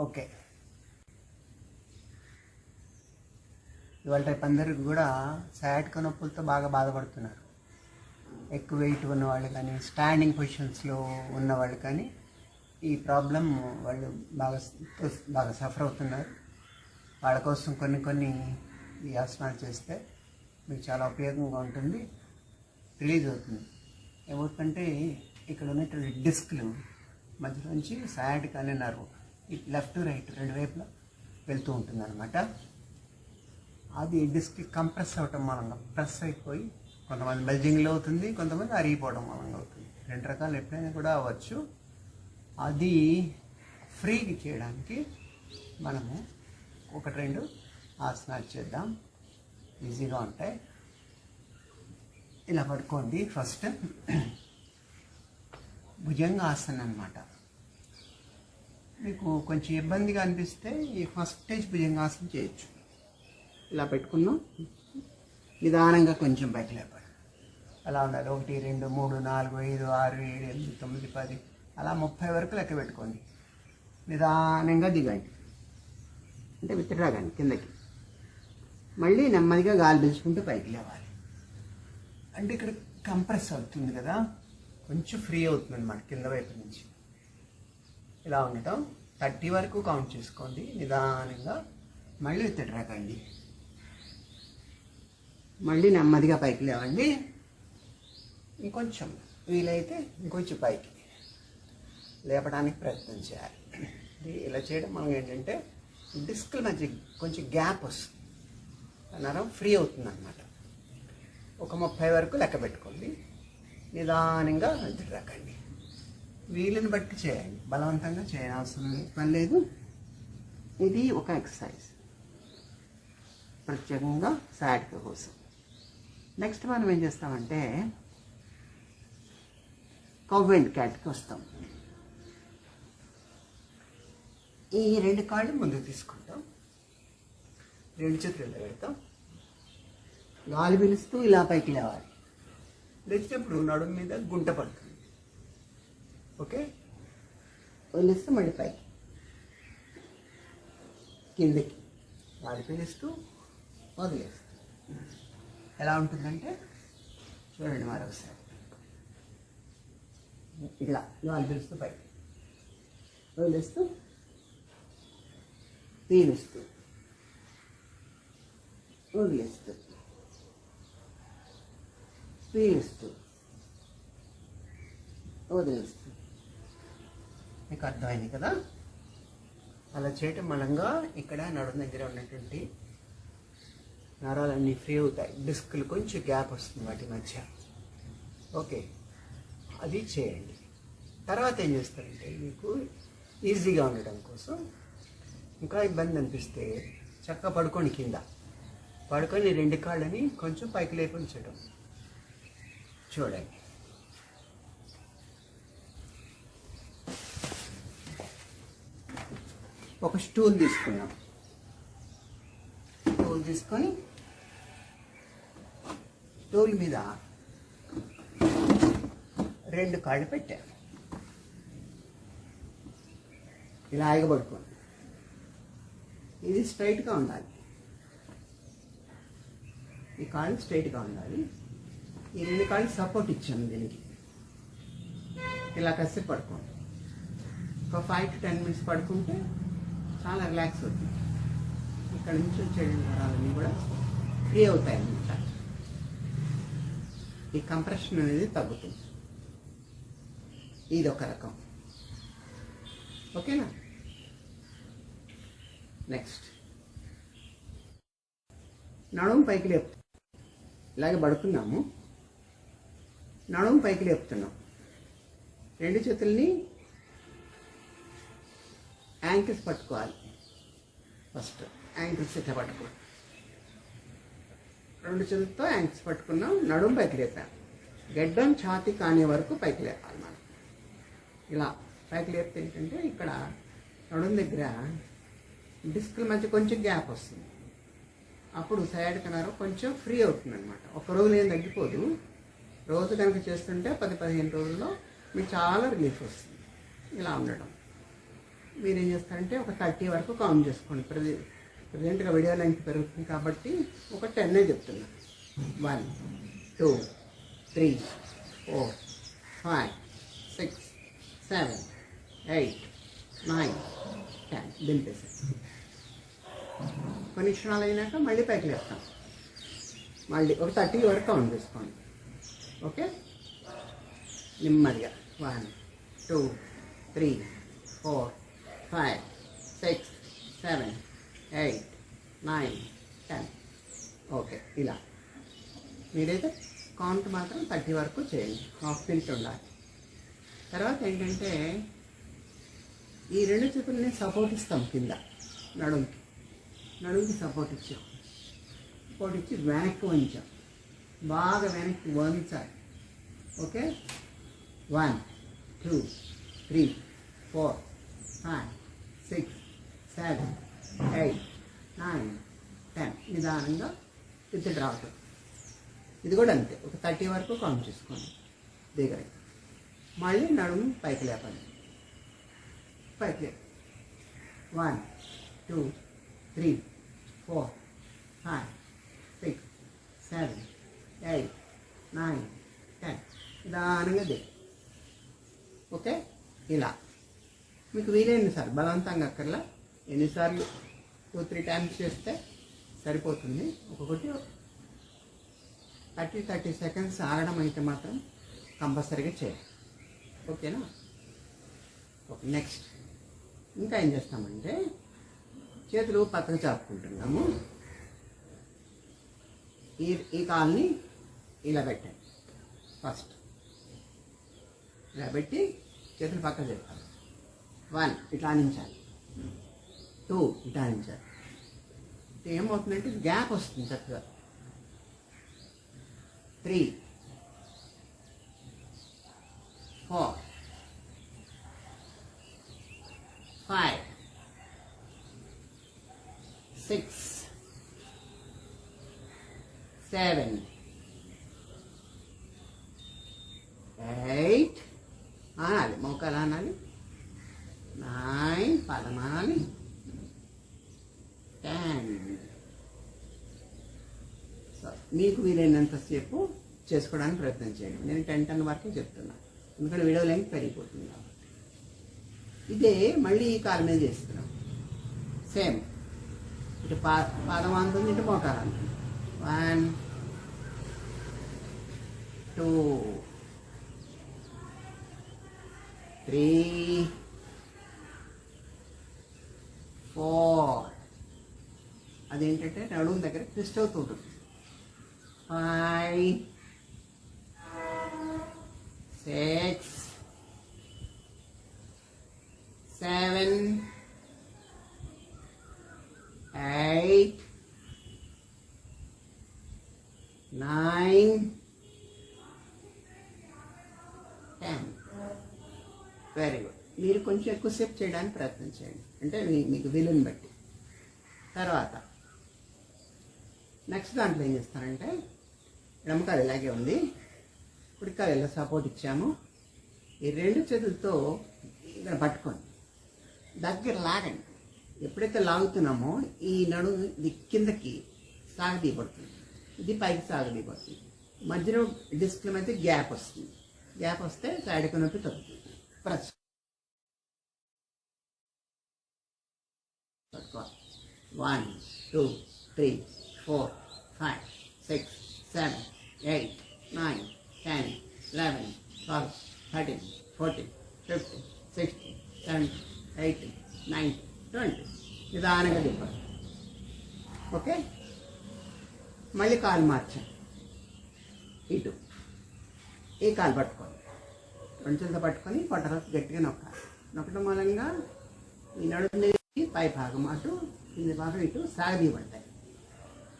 Okay. ఇవాళ రేపు అందరికి కూడా సయాటిక నొప్పులతో బాగా బాధపడుతున్నారు. ఎక్కువ వెయిట్ ఉన్న వాళ్ళు కానీ స్టాండింగ్ పొజిషన్స్లో ఉన్న వాళ్ళు కానీ ఈ ప్రాబ్లం వాళ్ళు బాగా బాగా సఫర్ అవుతున్నారు. వాళ్ళ కోసం కొన్ని కొన్ని ఈ ఆసనాలు చేస్తే మీకు చాలా ఉపయోగంగా ఉంటుంది. రిలీజ్ అవుతుంది. ఏమవుతుందంటే ఇక్కడ ఉన్నటువంటి డిస్క్లు మధ్యలో నుంచి సయాటిక్ అనే నర్వ్ లెఫ్ట్ రైట్ రెండు వైపులా వెళ్తూ ఉంటుంది అనమాట అది డిస్క్ కంప్రెస్ అవ్వటం మూలంగా ప్రెస్ అయిపోయి కొంతమంది బెల్జింగ్లో అవుతుంది కొంతమంది అరిగిపోవడం మూలంగా అవుతుంది. రెండు రకాలు ఎప్పుడైనా కూడా అవ్వచ్చు. అది ఫ్రీగా చేయడానికి మనము ఒకటి రెండు ఆసనాలు చేద్దాం. ఈజీగా ఉంటాయి. ఇలా పడుకోండి ఫస్ట్ భుజంగాసనం అనమాట మీకు కొంచెం ఇబ్బందిగా అనిపిస్తే ఈ ఫస్ట్ స్టేజ్ భుజంగాసనం చేయొచ్చు. ఇలా పెట్టుకున్నాం నిదానంగా కొంచెం పైకి లేపాలి. అలా ఉండాలి. ఒకటి రెండు మూడు నాలుగు ఐదు ఆరు ఏడు ఎనిమిది తొమ్మిది పది. అలా ముప్పై వరకు లెక్క పెట్టుకోండి. నిదానంగా దిగండి. అంటే విత్తిరాగండి కిందకి. మళ్ళీ నెమ్మదిగా గాలి పీల్చుకుంటూ పైకి లేవాలి. అంటే ఇక్కడ కంప్రెస్ అవుతుంది కదా. కొంచెం ఫ్రీ అవుతుంది అనమాట కింద వైపు నుంచి. ఇలా ఉండటం. థర్టీ వరకు కౌంట్ చేసుకోండి. నిదానంగా. మళ్ళీ విత్తిరాకండి మళ్ళీ నెమ్మదిగా పైకి లేవండి. ఇంకొంచెం వీలైతే ఇంకొంచెం పైకి లేపడానికి ప్రయత్నం చేయాలి. ఇది ఇలా చేయడం మనం ఏంటంటే డిస్క్ల మధ్య కొంచెం గ్యాప్ వస్తుంది. నరం ఫ్రీ అవుతుంది అనమాట ఒక ముప్పై వరకు లెక్క పెట్టుకోండి. నిదానంగా రాకండి వీలుని బట్టి చేయండి బలవంతంగా చేయనవసరం పని లేదు. ఇది ఒక ఎక్సర్సైజ్. ప్రత్యేకంగా సాటిక కోసం. నెక్స్ట్ మనం ఏం చేస్తామంటే కవ్ అండ్ క్యాట్కి వస్తాం. ఈ రెండు కాళ్ళు ముందుకు తీసుకుంటాం. రెండు చేతులు పెడతాం. గాలి పిలుస్తూ ఇలా పైకి లేవాలి. లేచినప్పుడు నడుము మీద గుంట పడుతుంది. ఓకే? వదిలేస్తే మళ్ళీ పైకి కిందకి. గాలి వదిలేస్తూ. ఎలా ఉంటుందంటే చూడండి మరొకసారి ఇలా గాలి పీలుస్తూ పైకి వదిలేస్తూ పీలుస్తూ వదిలేస్తూ. పీలుస్తూ వదిలేస్తూ. మీకు అర్థమైంది కదా? అలా చేయటం మూలంగా ఇక్కడ నడుము దగ్గర ఉన్నటువంటి నరాలన్నీ ఫ్రీ అవుతాయి. డిస్క్లు కొంచెం గ్యాప్ వస్తుంది వాటి మధ్య. ఓకే. అది చేయండి. తర్వాత ఏం చేస్తారంటే మీకు ఈజీగా ఉండడం కోసం ఇంకా ఇబ్బంది అనిపిస్తే చక్కగా పడుకొని కింద. పడుకొని రెండు కాళ్ళని కొంచెం పైకి లేపించడం చూడండి. ఒక స్టూల్ తీసుకున్నాం. స్టూల్ తీసుకొని స్టూల్ మీద రెండు కాళ్ళు పెట్టాను ఇలా ఆగబడుకోండి ఇది స్ట్రైట్గా ఉండాలి. ఈ కాళ్ళు స్ట్రైట్గా ఉండాలి. ఈ రెండు కాళ్ళు సపోర్ట్ ఇచ్చాను దీనికి. ఇలా కసి పడుకోండి. ఒక ఫైవ్ టు టెన్ మినిట్స్ పడుకుంటే చాలా రిలాక్స్ అవుతుంది. ఇక్కడ నుంచి వచ్చే నరాలన్నీ కూడా ఫ్రీ అవుతాయి అన్నమాట ఈ కంప్రెషన్ అనేది తగ్గుతుంది. ఇది ఒక రకం. ఓకేనా? నెక్స్ట్ నడుము పైకి లేపు. ఇలాగే పడుకున్నాము. నడుము పైకి లేపుతున్నాం. రెండు చేతుల్ని యాంకిల్స్ పట్టుకోవాలి. ఫస్ట్ యాంకిల్స్ ఇట్లా పట్టుకో. రెండు చేతులతో యాంకిల్స్ పట్టుకున్నాం. నడుము పైకి లేపాం. గడ్డం ఛాతి కానే వరకు పైకి లేపాలి మనం. ఇలా పైకి లేపితే ఏంటంటే ఇక్కడ నడుము దగ్గర డిస్క్ల మధ్య కొంచెం గ్యాప్ వస్తుంది. అప్పుడు సైడ్ కనర్ కొంచెం ఫ్రీ అవుతుంది అనమాట ఒక రోజు ఏం తగ్గిపోదు. రోజు కనుక చేస్తుంటే పది పదిహేను రోజుల్లో మీకు చాలా రిలీఫ్ వస్తుంది. ఇలా ఉండడం. మీరు ఏం చేస్తారంటే ఒక థర్టీ వరకు కౌంట్ చేసుకోండి. ప్రతి ప్రజెంట్గా వీడియో లెంగ్త్ పెరుగుతుంది కాబట్టి ఒక టెన్నే చెప్తున్నా. One two three four five six seven eight nine ten దింపేసి కొన్ని క్షణాలు అయినాక మళ్ళీ పైకి లేస్తాం మళ్ళీ ఒక థర్టీ వరకు కౌంట్ చేసుకోండి. ఓకే నెమ్మదిగా. One two three four five six seven eight nine ten okay ఇలా. మీరైతే కౌంట్ మాత్రం థర్టీ వరకు చేయండి. హాఫ్ మినిట్ ఉండాలి. తర్వాత ఏంటంటే ఈ రెండు చేతుల్ని సపోర్ట్ ఇస్తాం కింద నడుముకి. నడుముకి సపోర్ట్ ఇచ్చాం. సపోర్ట్ ఇచ్చి వెనక్కి వంచాం. బాగా వెనక్కి వంచాలి. Okay one two three four five six seven eight nine ten నిదానంగా విత్ డ్రాప్ ఇది కూడా అంతే. ఒక థర్టీ వరకు కౌంట్ చేసుకోండి. దగ్గర. మళ్ళీ నడుము పైకి లేపండి. పైకి లేపండి. One two three four five six seven eight nine ten నిదానంగా దిగ ఓకే? ఇలా. మీకు వీలైంది సార్ బలవంతంగా అక్కర్లా. ఎన్నిసార్లు టూ త్రీ టైమ్స్ చేస్తే సరిపోతుంది. ఒక్కొక్కటి థర్టీ థర్టీ సెకండ్స్ ఆగడం అయితే మాత్రం కంపల్సరీగా చేయాలి. ఓకేనా? Okay next. ఇంకా ఏం చేస్తామంటే చేతులు పక్కకు చాపుకుంటున్నాము. ఈ ఈ కాల్ని ఇలా పెట్టండి ఫస్ట్. ఇలా పెట్టి చేతులు పక్కకు చెప్తాను వన్. ఇట్లా అందించాలి టూ. ఇట్లా ఆనించాలి. ఏమవుతుందంటే గ్యాప్ వస్తుంది చక్కగా. Three. Four. Five. Six. Seven. Eight. అనాలి మోకాలు అనాలి నైన్ పదం సో మీకు వీలైనంతసేపు చేసుకోవడానికి ప్రయత్నం చేయండి. నేను టెన్ టెన్ వరకే చెప్తున్నాను ఎందుకంటే వీడియో లెంగ్త్ పెరిగిపోతుంది కాబట్టి. ఇదే మళ్ళీ ఈ కాలు మీద చేస్తున్నాం. సేమ్ ఇటు పా పాదం అందుంది ఇటు మోకాలు అంతుంది వన్ టూ త్రీ ఫోర్ అదేంటంటే నడుము దగ్గర ట్విస్ట్ అవుతూ ఉంటుంది five six seven eight nine ten very good మీరు కొంచెం ఎక్కువసేపు చేయడానికి ప్రయత్నం చేయండి. అంటే మీ- మీకు వీలుని బట్టి. తర్వాత నెక్స్ట్ దాంట్లో ఏం చేస్తారంటే ఎడమకాలు ఇలాగే ఉంది. కుడికాలు ఇలా సపోర్ట్ ఇచ్చాము. ఈ రెండు చేతులతో ఇక్కడ పట్టుకోండి. దగ్గర లాగండి. ఎప్పుడైతే లాగుతున్నామో ఈ నడుము ఇది కిందకి సాగదీయబడుతుంది. ఇది పైకి సాగదీయబడుతుంది. మధ్యలో డిస్క్ల మధ్య గ్యాప్ వస్తుంది. గ్యాప్ వస్తే సైడ్కి నొప్పి తగ్గుతుంది. Press one two three four five six seven eight nine ten eleven twelve thirteen fourteen fifteen sixteen seventeen eighteen nineteen twenty నిదానంగా దింపాలి ఓకే మళ్ళీ కాలు మార్చాలి ఇటు. ఈ కాలు పట్టుకోండి. రెండు చేతులతో పట్టుకొని పొట్టలో గట్టిగా నొక్కాలి. నొక్కడం మూలంగా ఈ నడుము దగ్గరికి పై భాగం అటు కింది భాగం ఇటు సాగదీయబడతాయి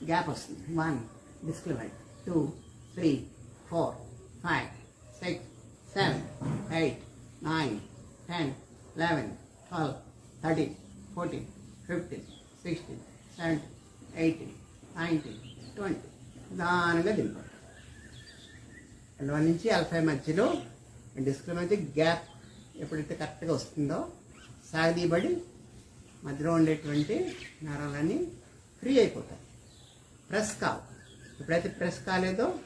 గ్యాప్ వస్తుంది. One డిస్క్రిమైట్ two three four five six seven eight nine ten eleven twelve thirteen fourteen fifteen sixteen seventeen eighteen nineteen twenty నిదానంగా అండ్ వన్ నుంచి అల్ఫై మధ్యలో డిస్క్ మధ్య గ్యాప్ ఎప్పుడైతే కరెక్ట్గా వస్తుందో సాగదీయబడి మధ్యలో ఉండేటువంటి నరాలన్నీ ఫ్రీ అయిపోతాయి. ప్రెస్ కావు. ఎప్పుడైతే ప్రెస్ కాలేదో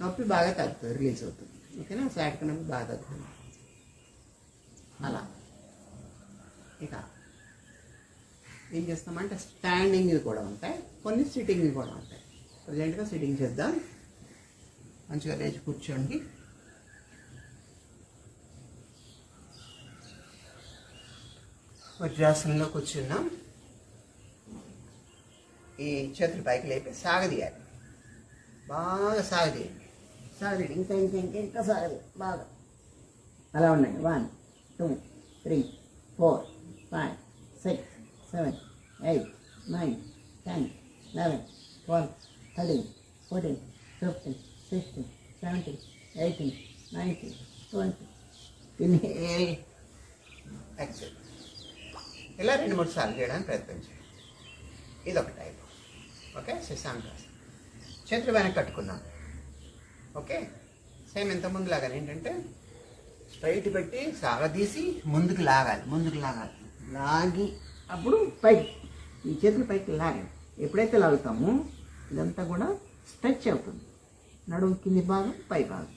నొప్పి బాగా తగ్గుతుంది రిలీజ్ అవుతుంది. ఓకేనా? సైడ్కి నొప్పి బాగా తగ్గుతుంది. అలా. ఇక ఏం చేస్తామంటే స్టాండింగ్ కూడా ఉంటాయి కొన్ని సిట్టింగ్ కూడా ఉంటాయి. ప్రజెంట్గా సిట్టింగ్ చేద్దాం. మంచిగా లేచి కూర్చోండి. వజ్రాసనంలో కూర్చున్నాం. ఈ చేతులు పైకి లేపి సాగదీయాలి. బాగా సాగదీయండి. సాగదీయండి. ఇంకా ఇంకా ఇంకా ఇంకా సాగది బాగా. అలా ఉండండి one two three four five six seven eight nine ten eleven twelve thirteen fourteen fifteen sixteen seventeen eighteen nineteen twenty inhale exhale ఇలా రెండు మూడు సార్లు చేయడానికి ప్రయత్నం చేయండి. ఇది ఒక టైప్ ఓకే శశాంకాస్ చేతులు వెనక్కి కట్టుకున్నాం ఓకే సేమ్ ఇంత ముందు లాగానే ఏంటంటే స్ట్రైట్ పెట్టి సాగదీసి ముందుకు లాగాలి ముందుకు లాగాలి. లాగి అప్పుడు పైకి ఈ చేతులు పైకి లాగాలి. ఎప్పుడైతే లాగుతామో ఇదంతా కూడా స్ట్రెచ్ అవుతుంది. నడుము కింది భాగం పై భాగం.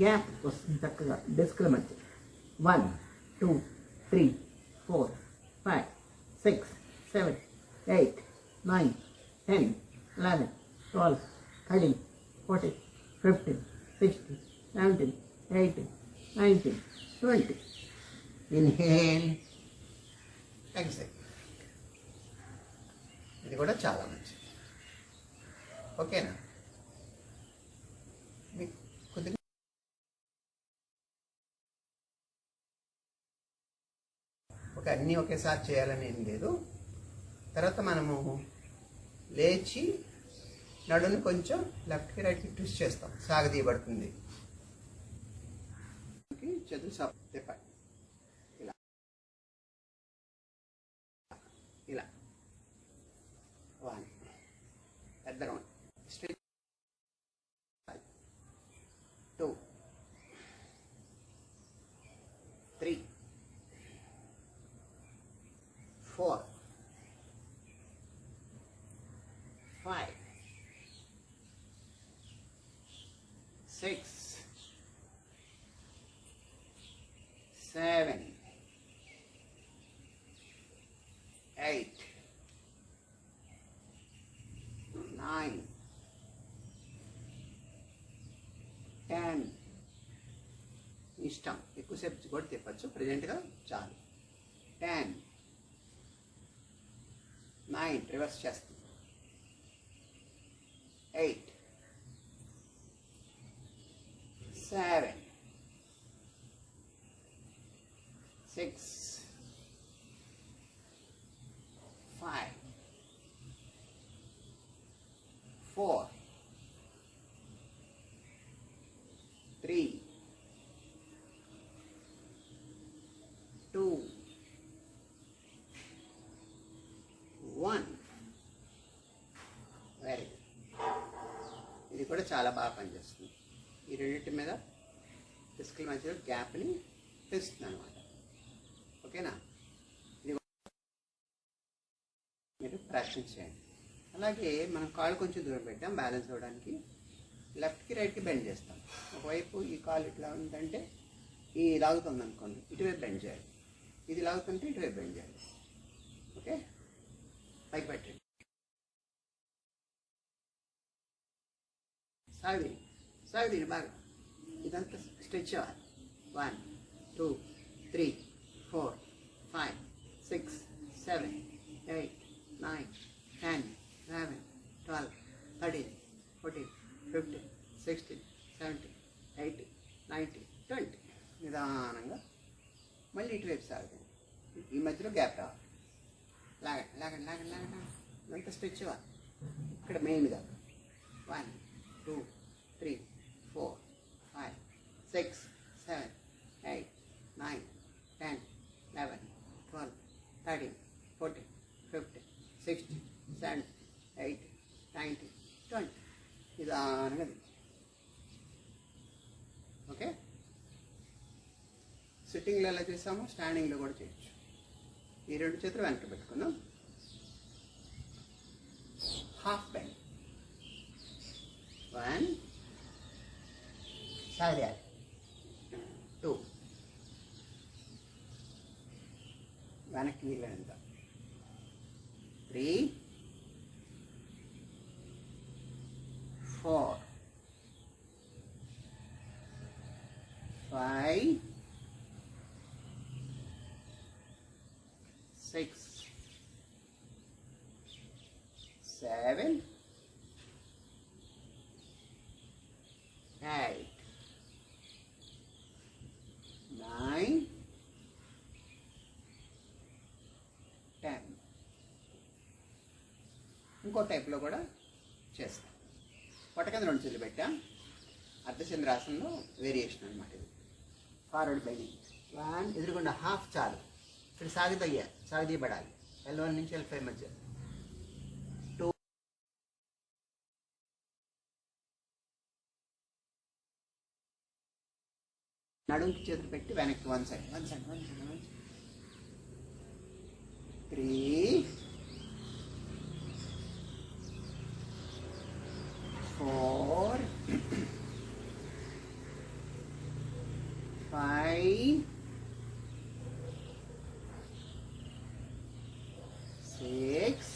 గ్యాప్ వస్తుంది చక్కగా డెస్క్ల మధ్య. One two three four five six seven eight nine ten eleven twelve thirteen fourteen fifteen sixteen seventeen eighteen nineteen twenty inhale. Exhale ఇది కూడా చాలా మంచిది. ఓకేనా మీకు కొద్దిగా ఒక అన్నీ ఒకేసారి చేయాలని ఏం లేదు. తర్వాత మనము లేచి నడుని కొంచెం లెఫ్ట్కి రైట్కి ట్విస్ట్ చేస్తాం. సాగదీయబడుతుంది చదువు సప్ ఇలా. ఇలా వన్ పెద్దగా stretch two three four, five, six, seven, eight, nine, ten ఇష్టం ఎక్కువసేపు కూడా తిప్పచ్చు ప్రజెంట్గా చాలు టెన్ 9. Reverse chest. 8. 7. 6. 5. 4. 3. కూడా చాలా బాగా పనిచేస్తుంది. ఈ రెండింటి మీద ఫిజికల్ మధ్యలో గ్యాప్ని తెస్తుంది అనమాట ఓకేనా? ఇది మీరు ప్రాక్టీస్ చేయండి అలాగే మనం కాళ్ళు కొంచెం దూరం పెట్టాం బ్యాలెన్స్ అవ్వడానికి. లెఫ్ట్కి రైట్కి బెండ్ చేస్తాం. ఒకవైపు ఈ కాలు ఇట్లా ఉందంటే ఈ లాగుతుంది అనుకోండి ఇటువైపు బెండ్ చేయాలి. ఇది లాగుతుంటే ఇటువైపు బెండ్ చేయాలి. ఓకే? పైకి పెట్టండి. సాగది సాగది బాగా ఇదంతా స్ట్రెచ్ అవ్వాలి. One two three four five six seven eight nine ten eleven twelve thirteen fourteen fifteen sixteen seventeen eighteen nineteen twenty నిదానంగా మళ్ళీ ఇటువైపు సాగుతుంది ఈ మధ్యలో గ్యాప్ రావాలి. లాగండి లాగండి లాగండి లాగండి. ఇదంతా స్ట్రెచ్ అవ్వాలి. ఇక్కడ మెయిన్గా one two six seven eight nine ten eleven twelve thirteen fourteen fifteen sixteen seven eight nineteen twenty నిదానంగా దిగు. ఓకే సిట్టింగ్లో ఎలా చేసాము స్టాండింగ్లో కూడా చేయొచ్చు ఈ రెండు చేతులు వెనక్కి పెట్టుకుందాం హాఫ్ బెండ్ వన్ సాగదీయాలి టూ వెనక్కి వీలైనంత three four five six seven eight nine ten ఇంకో టైప్లో కూడా చేస్తాం. పొట్ట కింద రెండు చేతులు పెట్టాం. అర్ధచంద్రాసనంలో వేరియేషన్ అనమాట ఇది. ఫార్వర్డ్ బెండింగ్ వన్ ఎదురుకుండా హాఫ్ చాలు. ఇక్కడ సాగితయ్యా సాగిదీయబడాలి ఎల్ వన్ నుంచి ఎల్ ఫైవ్ మధ్య. టూ నడుంకి చేతులు పెట్టి వెనక్కి one side one side one side one side three four five six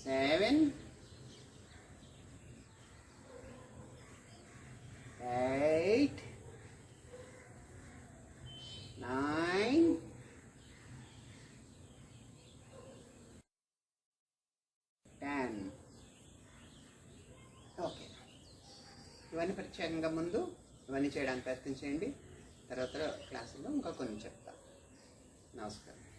seven eight nine ten okay ఇవన్నీ ప్రత్యేకంగా ముందు ఇవన్నీ చేయడానికి ప్రయత్నం చేయండి. తర్వాత క్లాసుల్లో ఇంకా కొన్ని చెప్తాను నమస్కారం.